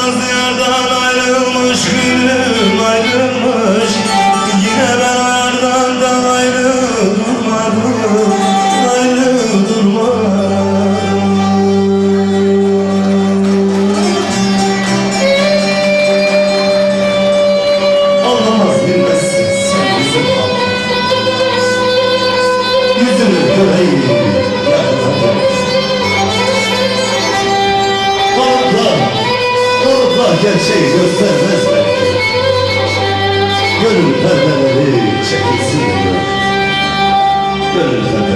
Ayrılmaz yerden ayrılmış günler gerçeği göstermez belki Gönül perdeleri çekilsin diyor. Gönül perdeleri